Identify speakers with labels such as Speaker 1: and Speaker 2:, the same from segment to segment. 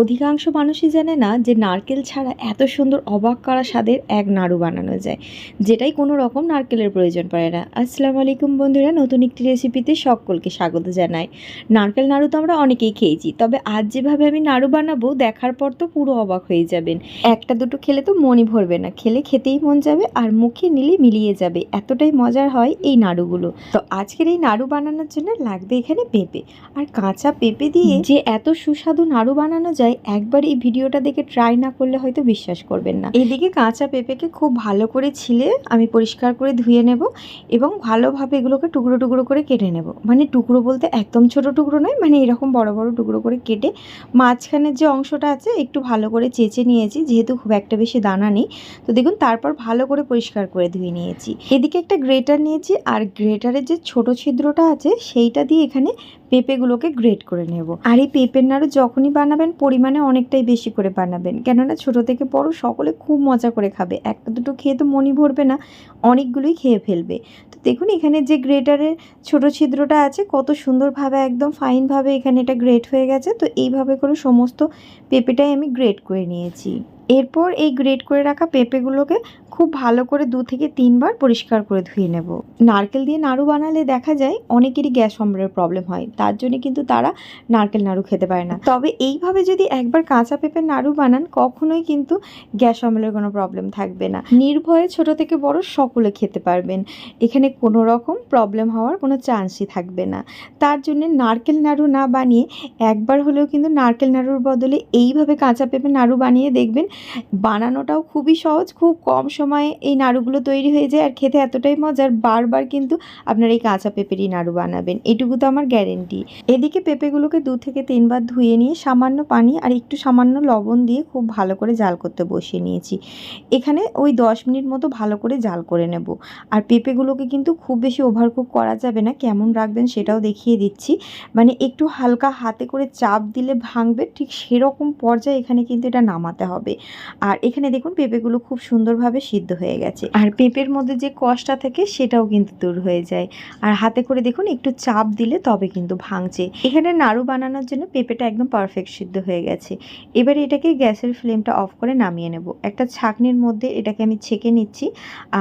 Speaker 1: অধিকাংশ মানুষই জানে না যে নারকেল ছাড়া এত সুন্দর অবাক করা স্বাদের এক নাড়ু বানানো যায় যেটাই কোনো রকম নারকেলের প্রয়োজন পড়ে না। আসসালামু আলাইকুম বন্ধুরা নতুন একটি রেসিপিতে সকলকে স্বাগত জানাই। নারকেল নাড়ু তো আমরা অনেকেই খেয়েছি তবে আজ যেভাবে আমি নাড়ু বানাবো দেখার পর তো পুরো অবাক হয়ে যাবেন। একটা দুটো খেলে তো মনই ভরবে না খেলে খেতেই মন যাবে আর মুখে নিলে মিলিয়ে যাবে এতটাই মজার হয় এই নাড়ুগুলো। তো আজকের এই নাড়ু বানানোর জন্য লাগবে এখানে পেঁপে। আর কাঁচা পেঁপে দিয়ে যে এত সুস্বাদু নাড়ু বানানো যায় একবার এই ভিডিওটা দেখে ট্রাই না করলে হয়তো বিশ্বাস করবেন না। এদিকে কাঁচা পেঁপেকে খুব ভালো করে ছিলে আমি পরিষ্কার করে ধুয়ে নেব এবং ভালোভাবে এগুলোকে টুকরো টুকরো করে কেটে নেব। মানে টুকরো বলতে একদম ছোট টুকরো নয় মানে এরকম বড় বড় টুকরো করে কেটে মাঝখানের যে অংশটা আছে একটু ভালো করে চেঁচে নিয়েছি, যেহেতু খুব একটা বেশি দানা নেই। তো দেখুন, তারপর ভালো করে পরিষ্কার করে ধুয়ে নিয়েছি। এদিকে একটা গ্রেটার নিয়েছি আর গ্রেটারের যে ছোট ছিদ্রটা আছে সেইটা দিয়ে এখানে পেঁপেগুলোকে গ্রেট করে নেব। আর এই পেঁপের নাড়ু যখনই বানাবেন পরিমাণে অনেকটাই বেশি করে বানাবেন। কেননা ছোট থেকে বড় সকলে খুব মজা করে খাবে। একটা দুটো খেয়ে তো মনি ভরবে না, অনেকগুলোই খেয়ে ফেলবে। তো দেখুন, এখানে যে গ্রেটারের ছোট ছিদ্রটা আছে, কত সুন্দরভাবে, একদম ফাইনভাবে এখানে এটা গ্রেট হয়ে গেছে। তো এইভাবে করে সমস্ত পেঁপেটাই আমি গ্রেট করে নিয়েছি। এরপর এই গ্রেট করে রাখা পেঁপেগুলোকে খুব ভালো করে দু থেকে তিনবার পরিষ্কার করে ধুয়ে নেব। নারকেল দিয়ে নাড়ু বানালে দেখা যায় অনেকেরই গ্যাস অম্বলের প্রবলেম হয়, তার জন্য কিন্তু তারা নারকেল নাড়ু খেতে পারে না। তবে এইভাবে যদি একবার কাঁচা পেঁপের নাড়ু বানান, কখনোই কিন্তু গ্যাস অম্বলের কোনো প্রবলেম থাকবে না। নির্ভয়ে ছোট থেকে বড় সকলে খেতে পারবেন। এখানে কোনো রকম প্রবলেম হওয়ার কোনো চান্সই থাকবে না। তার জন্য নারকেল নাড়ু না বানিয়ে একবার হলেও কিন্তু নারকেল নাড়ুর বদলে এইভাবে কাঁচা পেঁপে নাড়ু বানিয়ে দেখবেন বানানোটাও খুবই সহজ, খুব কম সময়ে এই নাড়ুগুলো তৈরি হয়ে যায় আর খেতে এতটাই মজার, বারবার কিন্তু আপনার এই কাঁচা পেঁপেরই নাড়ু বানাবেন। এটুকু তো আমার গ্যারেন্টি এদিকে পেঁপেগুলোকে দু থেকে তিনবার ধুয়ে নিয়ে সামান্য পানি আর একটু সামান্য লবণ দিয়ে খুব ভালো করে জাল করতে বসিয়ে নিয়েছি। এখানে ওই দশ মিনিট মতো ভালো করে জাল করে নেব। আর পেঁপেগুলোকে কিন্তু খুব বেশি ওভারকুক করা যাবে না, কেমন রাখবেন সেটাও দেখিয়ে দিচ্ছি। মানে একটু হালকা হাতে করে চাপ দিলে ভাঙবে, ঠিক সেরকম পর্যায়ে এখানে কিন্তু এটা নামাতে হবে। আর এখানে দেখুন পেঁপেগুলো খুব সুন্দরভাবে সিদ্ধ হয়ে গেছে। আর পেঁপের মধ্যে যে কষটা থাকে সেটাও কিন্তু দূর হয়ে যায়। আর হাতে করে দেখুন একটু চাপ দিলে তবে কিন্তু ভাঙছে। এখানে নাড়ু বানানোর জন্য পেঁপেটা একদম পারফেক্ট সিদ্ধ হয়ে গেছে। এবারে এটাকে গ্যাসের ফ্লেমটা অফ করে নামিয়ে নেব। একটা ছাকনির মধ্যে এটাকে আমি ছেঁকে নিচ্ছি।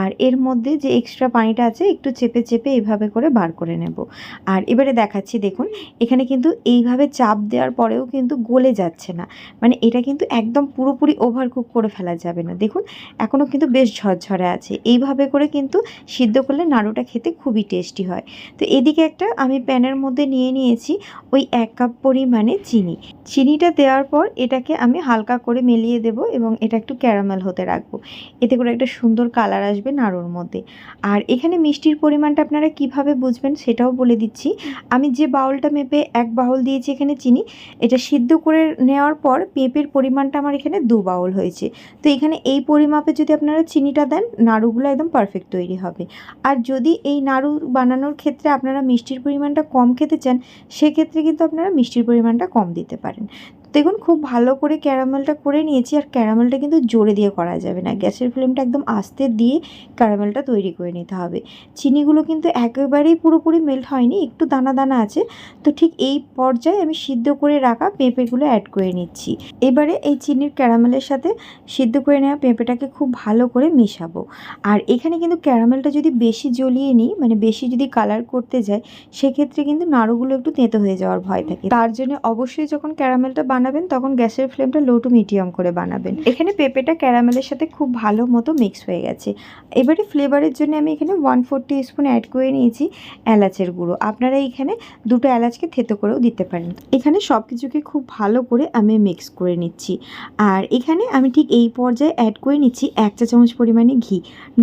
Speaker 1: আর এর মধ্যে যে এক্সট্রা পানিটা আছে একটু চেপে চেপে এভাবে করে বার করে নেব। আর এবারে দেখাচ্ছি দেখুন, এখানে কিন্তু এইভাবে চাপ দেওয়ার পরেও কিন্তু গলে যাচ্ছে না। মানে এটা কিন্তু একদম পুরোপুরি ওভারকুক করে ফেলা যাবে না। দেখুন এখনও কিন্তু বেশ ঝরঝরে আছে। এইভাবে করে কিন্তু সিদ্ধ করলে নাড়ুটা খেতে খুবই টেস্টি হয়। তো এদিকে একটা আমি প্যানের মধ্যে নিয়ে নিয়েছি ওই এক কাপ পরিমাণে চিনি। চিনিটা দেওয়ার পর এটাকে আমি হালকা করে মেলিয়ে দেব এবং এটা একটু ক্যারামেল হতে রাখব। এতে করে একটা সুন্দর কালার আসবে নাড়ুর মধ্যে। আর এখানে মিষ্টির পরিমাণটা আপনারা কীভাবে বুঝবেন সেটাও বলে দিচ্ছি। আমি যে বাউলটা মেপে এক বাউল দিয়েছি এখানে চিনি, এটা সিদ্ধ করে নেওয়ার পর পেঁপের পরিমাণটা আমার এখানে দু বাউল। হয়েছে। তো এখানে এই পরিমাপে যদি আপনারা চিনিটা দেন, নাড়ুগুলো একদম পারফেক্ট তৈরি হবে। আর যদি এই নাড়ু বানানোর ক্ষেত্রে আপনারা মিষ্টির পরিমাণটা কম খেতে চান, সেক্ষেত্রে কিন্তু আপনারা মিষ্টির পরিমাণটা কম দিতে পারেন। দেখুন, খুব ভালো করে ক্যারামেলটা করে নিয়েছি আর ক্যারামেলটা কিন্তু জোরে দিয়ে করা যাবে না। গ্যাসের ফ্লেমটা একদম আস্তে দিয়ে ক্যারামেলটা তৈরি করে নিতে হবে। চিনিগুলো কিন্তু একেবারেই পুরোপুরি মেল্ট হয়নি, একটু দানা দানা আছে। তো ঠিক এই পর্যায়ে আমি সিদ্ধ করে রাখা পেঁপেগুলো অ্যাড করে নিচ্ছি। এবারে এই চিনির ক্যারামেলের সাথে সিদ্ধ করে নেওয়া পেঁপেটাকে খুব ভালো করে মেশাবো। আর এখানে কিন্তু ক্যারামেলটা যদি বেশি জ্বলিয়ে নিই মানে বেশি যদি কালার করতে যায় সেক্ষেত্রে কিন্তু নাড়ুগুলো একটু তেঁতো হয়ে যাওয়ার ভয় থাকে। তার জন্য অবশ্যই যখন ক্যারামেলটা বানাবেন, তখন গ্যাসের ফ্লেমটা লো টু মিডিয়াম করে বানাবেন। এখানে পেঁপেটা ক্যারামেলের সাথে খুব ভালো মতো মিক্স হয়ে গেছে। এবারে ফ্লেভারের জন্য আমি এখানে ওয়ান ফোর স্পুন অ্যাড করে নিয়েছি এলাচের গুঁড়ো। আপনারা এখানে দুটো এলাচকে থেতো করেও দিতে পারেন। এখানে সব কিছুকে খুব ভালো করে আমি মিক্স করে নিচ্ছি। আর এখানে আমি ঠিক এই পর্যায়ে অ্যাড করে নিচ্ছি এক চা চামচ পরিমাণে ঘি।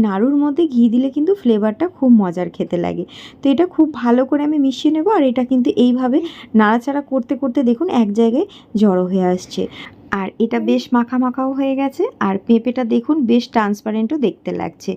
Speaker 1: নাড়ুর মধ্যে ঘি দিলে কিন্তু ফ্লেভারটা খুব মজার খেতে লাগে। তো এটা খুব ভালো করে আমি মিশিয়ে নেব, আর এটা কিন্তু এইভাবে নাড়াচাড়া করতে করতে দেখুন এক জায়গায় জড়ো হয়ে আসছে। আর এটা বেশ মাখা মাখাও হয়ে গেছে আর পেঁপেটা দেখুন বেশ ট্রান্সপারেন্টও দেখতে লাগছে।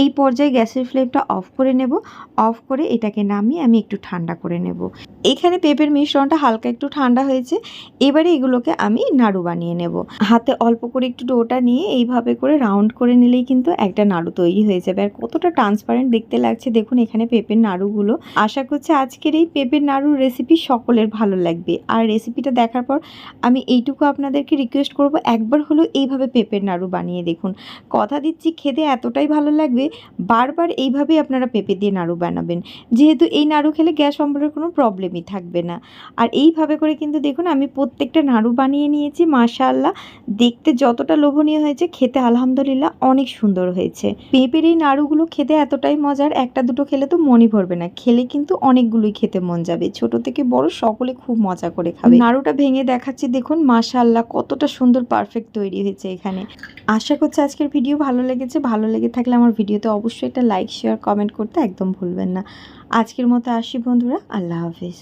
Speaker 1: এই পর্যায়ে গ্যাসের ফ্লেমটা অফ করে নেব। অফ করে এটাকে নামিয়ে আমি একটু ঠান্ডা করে নেব। এখানে পেঁপের মিশ্রণটা হালকা একটু ঠান্ডা হয়েছে। এবারে এগুলোকে আমি নাড়ু বানিয়ে নেব। হাতে অল্প করে একটু ডোটা নিয়ে এইভাবে করে রাউন্ড করে নিলেই কিন্তু একটা নাড়ু তৈরি হয়ে যাবে। আর কতটা ট্রান্সপারেন্ট দেখতে লাগছে দেখুন এখানে পেঁপের নাড়ুগুলো। আশা করছি আজকের এই পেঁপের নাড়ুর রেসিপি সকলের ভালো লাগবে। আর রেসিপিটা দেখার পর আমি এইটুকু আপনাদেরকে রিকোয়েস্ট করব, একবার হলেও এইভাবে পেঁপের নাড়ু বানিয়ে দেখুন। কথা দিচ্ছি, খেতে এতটাই ভালো লাগবে, বারবার এইভাবেই আপনারা পেঁপে দিয়ে নাড়ু বানাবেন। যেহেতু এই নাড়ু খেলে গ্যাস অম্বলের কোনো প্রবলেমই থাকবে না। আর এইভাবে করে কিন্তু দেখুন, আমি প্রত্যেকটা নাড়ু বানিয়ে নিয়েছি, মাশাআল্লাহ। দেখতে যতটা লোভনীয় হয়েছে, খেতে আলহামদুলিল্লাহ অনেক সুন্দর হয়েছে। পেঁপের এই নাড়ুগুলো খেতে এতটাই মজার, একটা দুটো খেলে তো মনই ভরবে না। খেলে কিন্তু অনেকগুলোই খেতে মন যাবে। ছোট থেকে বড় সকলে খুব মজা করে খাবে। নাড়ুটা ভেঙে দেখাচ্ছি, দেখুন, মাশাআল্লাহ কতটা সুন্দর পারফেক্ট তৈরি হয়েছে এখানে। আশা করছি আজকের ভিডিও ভালো লেগেছে। ভালো লেগে থাকলে আমার ভিডিওতে অবশ্যই একটা লাইক শেয়ার কমেন্ট করতে একদম ভুলবেন না। আজকের মতো আসি বন্ধুরা, আল্লাহ হাফিজ।